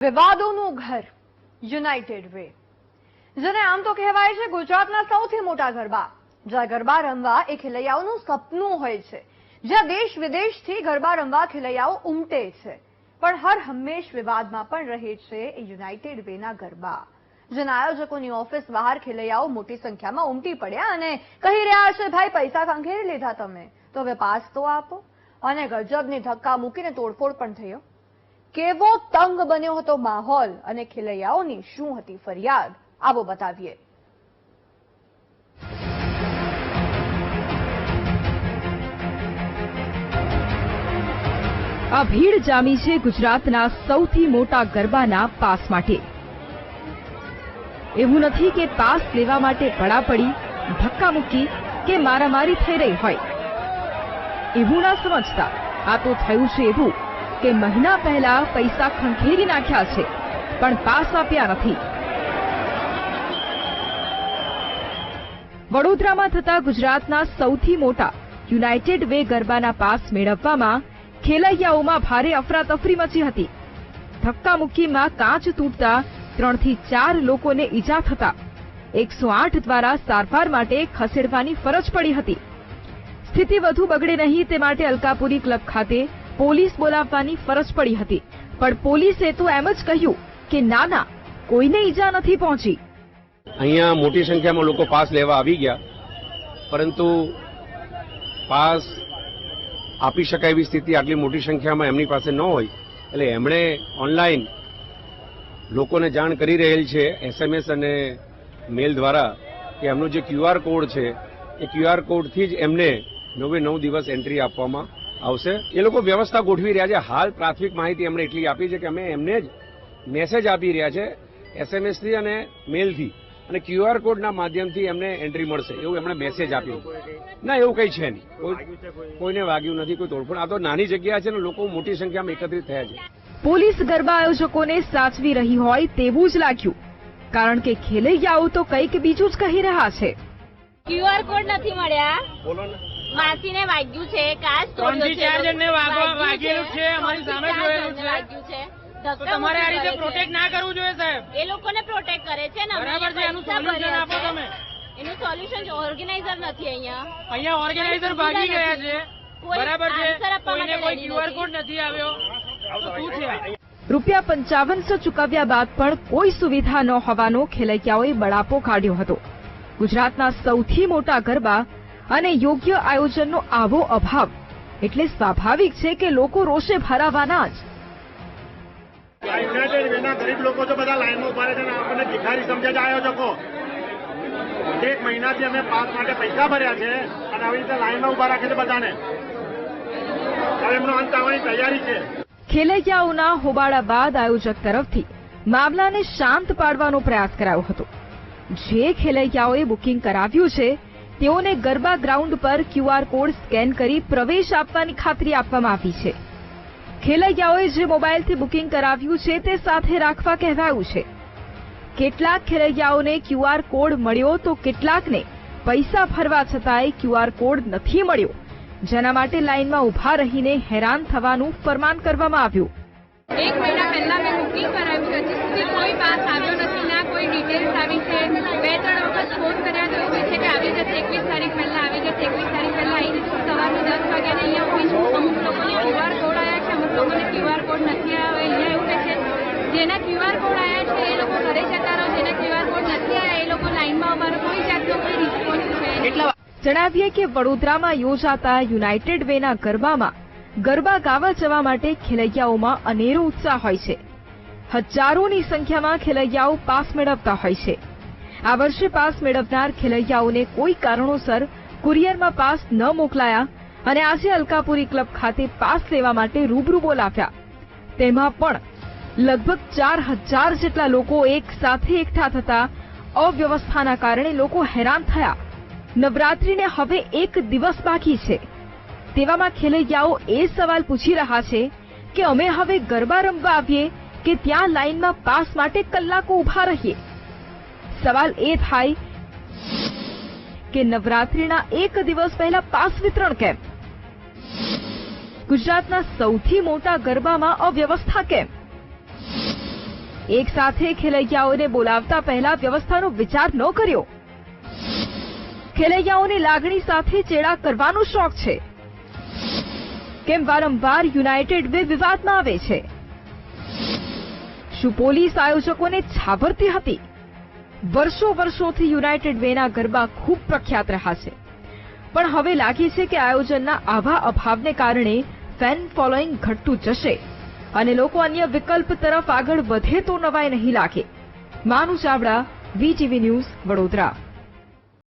વિવાદોનું ઘર United way જેને આમ તો કહેવાય છે ગુજરાતના સૌથી મોટા ગરબા. જ્યાં ગરબા રમવા એ ખેલૈયાઓનું સપનું હોય છે. જ્યાં દેશ વિદેશથી ગરબા રમવા ખેલૈયાઓ ઉમટે છે. પણ હર હંમેશ વિવાદમાં પણ રહે છે એ યુનાઇટેડ વેના ગરબા. જેના આયોજકોની ઓફિસ બહાર ખેલૈયાઓ મોટી સંખ્યામાં ઉમટી પડ્યા અને કહી રહ્યા છે, ભાઈ, પૈસા ખંખેરી લીધા તમે. તો હવે પાસ તો આપો. અને ગજબની ધક્કા મૂકીને તોડફોડ પણ થયો. કેવો તંગ બન્યો હતો માહોલ અને ખેલૈયાઓની શું હતી ફરિયાદ, આવો બતાવીએ. આ ભીડ જામી છે ગુજરાતના સૌથી મોટા ગરબાના પાસ માટે. એવું નથી કે પાસ લેવા માટે પડાપડી ધક્કામુક્કી કે મારામારી થઈ રહી હોય. એવું ના સમજતા. આ તો થયું છે એવું. કે મહિના પહેલા પૈસા ખંખેરી નાખ્યા છે, પણ પાસ આપ્યા નથી. વડોદરામાં થતા ગુજરાતના સૌથી મોટા યુનાઇટેડ વે ગરબાના પાસ મેળવવામાં ખેલૈયાઓમાં ભારે અફરાતફરી મચી હતી. ધક્કામુક્કીમાં કાચ તૂટતા ત્રણથી ચાર લોકોને ઈજા થતા એકસો આઠ દ્વારા સારવાર માટે ખસેડવાની ફરજ પડી હતી. સ્થિતિ વધુ બગડે નહીં તે માટે અલકાપુરી ક્લબ ખાતે પોલીસ બોલાવવાની ફરજ પડી હતી. પણ પોલીસે તો એમ જ કહ્યું કે ના ના કોઈને ઈજા નથી પહોંચી. અહીંયા મોટી સંખ્યામાં લોકો પાસ લેવા આવી ગયા, પરંતુ પાસ આપી શકાય એવી સ્થિતિ આટલી મોટી સંખ્યામાં એમની પાસે ન હોય. એટલે એમણે ઓનલાઈન લોકોને જાણ કરી રહેલ છે, એસએમએસ અને મેલ દ્વારા, કે એમનો જે ક્યુઆર કોડ છે, એ ક્યુઆર કોડથી જ એમને નવે નવ દિવસ એન્ટ્રી આપવામાં આવશે. એ લોકો વ્યવસ્થા ગોઠવી રહ્યા છે. હાલ પ્રાથમિક માહિતી એમણે એટલી આપી છે કે અમે એમને જ મેસેજ આપી રહ્યા છે એસએમએસથી અને મેલથી અને ક્યુઆર કોડના માધ્યમથી એમને એન્ટ્રી મળશે. એવું એમણે મેસેજ આપ્યું. ના એવું કંઈ છે નહીં. કોઈને વાગ્યું નથી કોઈ તોડફોડ. આ તો નાની જગ્યા છે ને લોકો મોટી સંખ્યામાં એકત્રિત થયા છે. પોલીસ ગરબા આયોજકોને સાચવી રહી હોય તેવું જ લાગ્યું. કારણ કે ખેલૈયાઓ તો કંઈક બીજું જ કહી રહ્યા છે. ક્યુઆર કોડ નથી મળ્યા. બોલો ને. માસીને વાગ્યું છે કાચ ત્રણથી ચાર છે. જણને વાગેલું છે, અમારી સામે જોયેલું છે. તો તમારે આ રીતે પ્રોટેક્ટ ના કરવું જોઈએ સાહેબ? એ લોકોને પ્રોટેક્ટ કરે છે ને. બરાબર છે એનું સોલ્યુશન આપો તમે. એનું સોલ્યુશન ઓર્ગેનાઇઝર નથી અહીંયા. અહીંયા ઓર્ગેનાઇઝર ભાગી ગયા છે. બરાબર છે. કોઈને કોઈ ક્યુઆર કોડ નથી આવ્યો. તો શું છે? રૂપિયા પંચાવનસો ચૂકવ્યા બાદ પણ કોઈ સુવિધા ન હોવાનો ખેલૈયાઓએ બળાપો કાઢ્યો હતો. ગુજરાતના સૌથી મોટા ગરબા અને યોગ્ય આયોજનનો આવો અભાવ. એટલે સ્વાભાવિક છે કે લોકો રોષે ભરાવાના જ. ગરીબ લોકો તો બધા લાઈનમાં ઊભા રહે છે આપણને ભિખારી સમજે છે આયોજકો. એક મહિનાથી અમે પાસ માટે પૈસા ભર્યા છે અને આવી રીતે લાઈનમાં ઊભા રાખે છે બધાને. એમનો અંત આવવાની તૈયારી છે. ખેલૈયાઓના હોબાળા બાદ આયોજક તરફથી મામલાને શાંત પાડવાનો પ્રયાસ કરાયો હતો. જે ખેલૈયાઓએ બુકિંગ કરાવ્યું છે તેઓને ગરબા ગ્રાઉન્ડ પર ક્યુઆર કોડ સ્કેન કરી પ્રવેશ આપવાની ખાતરી આપવામાં આવી છે. ખેલૈયાઓએ જે મોબાઈલથી બુકિંગ કરાવ્યું છે તે સાથે રાખવા કહેવાયું છે. કેટલાક ખેલૈયાઓને ક્યુઆર કોડ મળ્યો તો કેટલાકને પૈસા ભરવા છતાંય ક્યુઆર કોડ નથી મળ્યો, જેના માટે લાઇનમાં ઊભા રહીને હેરાન થવાનું ફરમાન કરવામાં આવ્યું. એક મહિના પહેલા મેં બુકિંગ કરાવ્યું હજી સુધી કોઈ પાસ આવ્યો નથી, ના કોઈ ડિટેલ્સ આવી છે. બે ત્રણ વખત ફોન કર્યા તો છે કે આવી જશે એકવીસ તારીખ પહેલા આવી જશે એકવીસ તારીખ પહેલા આવી જશે સવારના દસ વાગ્યાને અહીંયા ઊભી છું અમુક લોકોને ક્યુઆર કોડ આવ્યા છે અમુક લોકોને ક્યુઆર કોડ નથી આવ્યો અહીંયા એવું કહે છે જેના ક્યુઆર કોડ આવ્યા છે એ લોકો ઘરે જતા રહો જેના ક્યુઆર કોડ નથી આવ્યા એ લોકો લાઈનમાં કોઈ જણાવીએ કે વડોદરામાં યોજાતા યુનાઇટેડ વેના ગરબામાં ગરબા ગાવા જવા માટે ખેલૈયાઓમાં અનેરો ઉત્સાહ હોય છે. હજારોની સંખ્યામાં ખેલૈયાઓ પાસ મેળવતા હોય છે. આ વર્ષે પાસ મેળવનાર ખેલૈયાઓને કોઈ કારણોસર કુરિયરમાં પાસ ન મોકલાયા અને આજે અલકાપુરી ક્લબ ખાતે પાસ લેવા માટે રૂબરૂ બોલાવ્યા. તેમાં પણ લગભગ ચાર હજાર જેટલા લોકો એક સાથે એકઠા થતા અવ્યવસ્થાના કારણે લોકો હેરાન થયા. નવરાત્રીને હવે એક દિવસ બાકી છે. તેવામાં ખેલૈયાઓ એ સવાલ પૂછી રહ્યા છે કે અમે હવે ગરબા રમવા આવીએ કે ત્યાં લાઈનમાં પાસ માટે કલાકો ઊભા રહીએ? સવાલ એ થાય કે નવરાત્રીના એક દિવસ પહેલા પાસ વિતરણ કેમ? ગુજરાતના સૌથી મોટા ગરબામાં અવ્યવસ્થા કેમ? એક સાથે ખેલૈયાઓને બોલાવતા પહેલા વ્યવસ્થાનો વિચાર ન કર્યો. ખેલૈયાઓની લાગણી સાથે ચેડા કરવાનો શોખ છે. કેમ વારંવાર યુનાઇટેડ વે વિવાદમાં આવે છે. શું પોલીસ આયોજકોને છાવરતી હતી? વર્ષો વર્ષોથી યુનાઇટેડ વેના ગરબા ખૂબ પ્રખ્યાત રહ્યા છે. પણ હવે લાગે છે કે આયોજનના આવા અભાવને કારણે ફેન ફોલોઈંગ ઘટતું જશે. અને લોકો અન્ય વિકલ્પ તરફ આગળ વધે તો નવાઈ નહીં લાગે. Manu Chavda VTV news Vadodara.